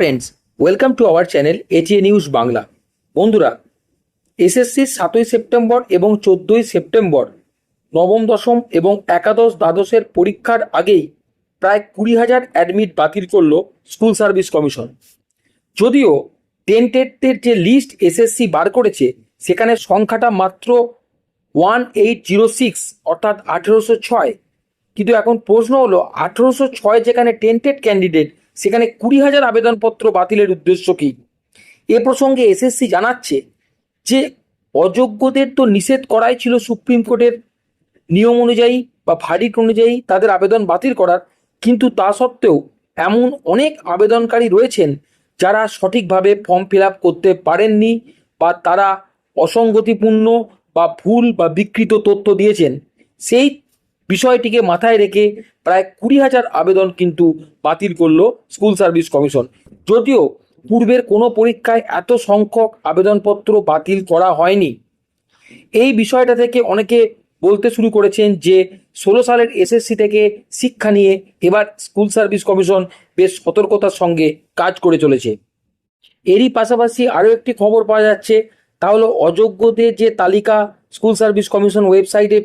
Friends welcome to our channel ATA news Bangla বন্ধুরা এসএসসির সাতই সেপ্টেম্বর এবং চোদ্দোই সেপ্টেম্বর, নবম দশম এবং একাদশ দ্বাদশের পরীক্ষার আগেই প্রায় কুড়ি হাজার অ্যাডমিট বাতিল করল স্কুল সার্ভিস কমিশন যদিও টেন্টেডদের যে লিস্ট এসএসসি বার করেছে, সেখানে সংখ্যাটা মাত্র ওয়ান এইট জিরো সিক্স অর্থাৎ আঠেরোশো ছয়। কিন্তু এখন প্রশ্ন হলো, আঠেরোশো ছয় যেখানে টেন্টেড ক্যান্ডিডেট সেখানে কুড়ি হাজার আবেদনপত্র বাতিলের উদ্দেশ্য কী? এ প্রসঙ্গে এসএসসি জানাচ্ছে যে, অযোগ্যদের তো নিষেধ করাই ছিল সুপ্রিম কোর্টের নিয়ম অনুযায়ী বা ভারিট অনুযায়ী তাদের আবেদন বাতিল করার। কিন্তু তা সত্ত্বেও এমন অনেক আবেদনকারী রয়েছেন যারা সঠিকভাবে ফর্ম ফিল আপ করতে পারেননি বা তারা অসঙ্গতিপূর্ণ বা ভুল বা বিকৃত তথ্য দিয়েছেন। সেই বিষয়টিকে মাথায় রেখে প্রায় কুড়ি হাজার আবেদন কিন্তু বাতিল করল স্কুল সার্ভিস কমিশন। যদিও পূর্বের কোনো পরীক্ষায় এত সংখ্যক আবেদনপত্র বাতিল করা হয়নি। এই বিষয়টা থেকে অনেকে বলতে শুরু করেছেন যে, ষোলো সালের এসএসসি থেকে শিক্ষা নিয়ে এবার স্কুল সার্ভিস কমিশন বেশ সতর্কতার সঙ্গে কাজ করে চলেছে। এরই পাশাপাশি আরও একটি খবর পাওয়া যাচ্ছে, তা হলো অযোগ্যদের যে তালিকা স্কুল সার্ভিস কমিশন ওয়েবসাইটে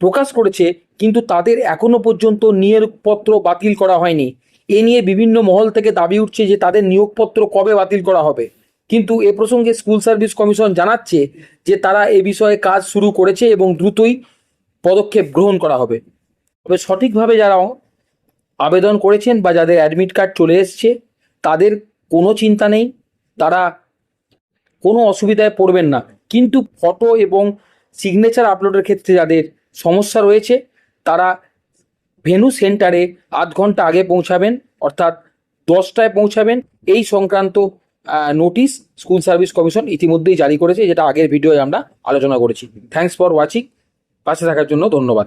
প্রকাশ করেছে কিন্তু তাদের এখনও পর্যন্ত নিয়োগপত্র বাতিল করা হয়নি। এ নিয়ে বিভিন্ন মহল থেকে দাবি উঠছে যে তাদের নিয়োগপত্র কবে বাতিল করা হবে। কিন্তু এ প্রসঙ্গে স্কুল সার্ভিস কমিশন জানাচ্ছে যে তারা এ বিষয়ে কাজ শুরু করেছে এবং দ্রুতই পদক্ষেপ গ্রহণ করা হবে। তবে সঠিকভাবে যারা আবেদন করেছেন বা যাদের অ্যাডমিট কার্ড চলে এসছে, তাদের কোনো চিন্তা নেই। তারা কোনো অসুবিধায় পড়বেন না। কিন্তু ফটো এবং সিগনেচার আপলোডের ক্ষেত্রে যাদের সমস্যা রয়েছে তারা ভেনু সেন্টারে আধ ঘণ্টা আগে পৌঁছাবেন, অর্থাৎ দশটায় পৌঁছাবেন। এই সংক্রান্ত নোটিশ স্কুল সার্ভিস কমিশন ইতিমধ্যেই জারি করেছে, যেটা আগের ভিডিওয় আমরা আলোচনা করেছি। থ্যাংকস ফর ওয়াচিং পাশে থাকার জন্য ধন্যবাদ।